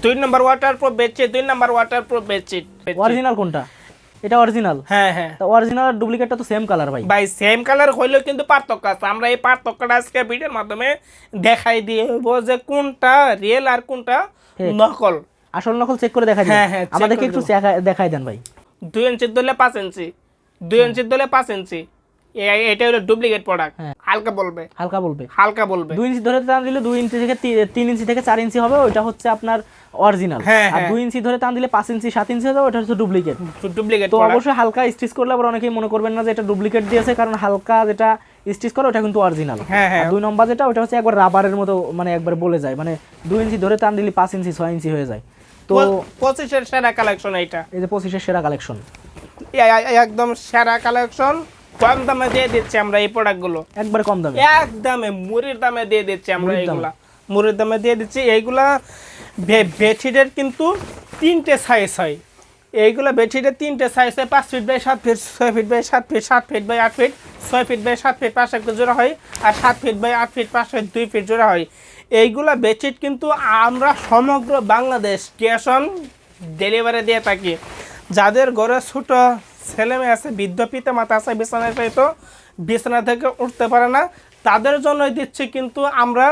দুই নম্বর waterproof bedsheet দুই নম্বর ওয়াটার প্রুফ বেডশিট অরিজিনাল কোনটা? এটা অরিজিনাল হ্যাঁ হ্যাঁ। তা অরিজিনাল আর ডুপ্লিকেটটা তো সেম কালার ভাই। ভাই সেম কালার হইলেও কিন্তু পার্থক্য আছে। আমরা এই পার্থক্যটা আজকে ভিডিওর মাধ্যমে দেখাই দিয়ে যে কোনটা রিয়েল আর কোনটা নকল। আসল নকল চেক করে দেখা হ্যাঁ, হ্যাঁ, আমাদেরকে একটু দেখাই দেন ভাই। দুই ইঞ্চির দলে পাঁচ ইঞ্চি দুই ইঞ্চির দলে পাঁচ ইঞ্চি এটা হলো ডুপ্লিকেট প্রোডাক্ট হ্যাঁ। হালকা বলবে। হালকা বলবে। হালকা বলবে। দুই ইঞ্চি ধরে টান দিলে দুই ইঞ্চি থেকে তিন ইঞ্চি থেকে চার ইঞ্চি হবে ওইটা হচ্ছে আপনার অরিজিনাল হ্যাঁ, আর হ্যাঁ। দুই ইঞ্চি ধরে টান দিলে পাঁচ ইঞ্চি সাত ইঞ্চি হবে ওটা হচ্ছে ডুপ্লিকেট ডুপ্লিকেট তো অবশ্যই হালকা স্টিচ করলে আবার অনেকেই মনে করবেন না যে এটা ডুপ্লিকেট দিয়েছে কারণ হালকা যেটা স্টিচ করে ওটা কিন্তু অরিজিনাল দুই নম্বর যেটা ওটা হচ্ছে একবার রাবারের মতো মানে একবার বলে যায়। মানে দুই ইঞ্চি ধরে টান দিলে পাঁচ ইঞ্চি ছয় ইঞ্চি হয়ে যায়। তো পঁচিশের সেরা কালেকশন এইটা। এই যে পঁচিশের সেরা কালেকশন একদম সেরা কালেকশন কম দামে দিয়ে দিচ্ছি আমরা এই প্রোডাক্টগুলো একবার কম দামে? একদমে মুড়ির দামে দিয়ে দিচ্ছি আমরা এইগুলা। মুড়ির দামে দিয়ে দিচ্ছি এইগুলা বেডশিটের কিন্তু তিনটে সাইজ হয়। এইগুলো বেডশিটের তিনটে সাইজ হয় পাঁচ ফিট বাই সাত ফিট ছয় ফিট বাই সাত ফিট সাত ফিট বাই আট ফিট ছয় ফিট বাই সাত ফিট পাঁচশো একটা জোড়া হয় আর সাত ফিট বাই আট ফিট পাঁচশো দুই ফিট জোড়া হয়। এইগুলা বেডশিট কিন্তু আমরা সমগ্র বাংলাদেশ ক্যাশ অন ডেলিভারি দিয়ে থাকি। যাদের ঘরে ছোট ছেলে মেয়ে আছে, বৃদ্ধ পিতা, মাতা আছে, বিছানায় তো বিছানা থেকে উঠতে পারে না। তাদের জন্যই দিচ্ছি, কিন্তু আমরা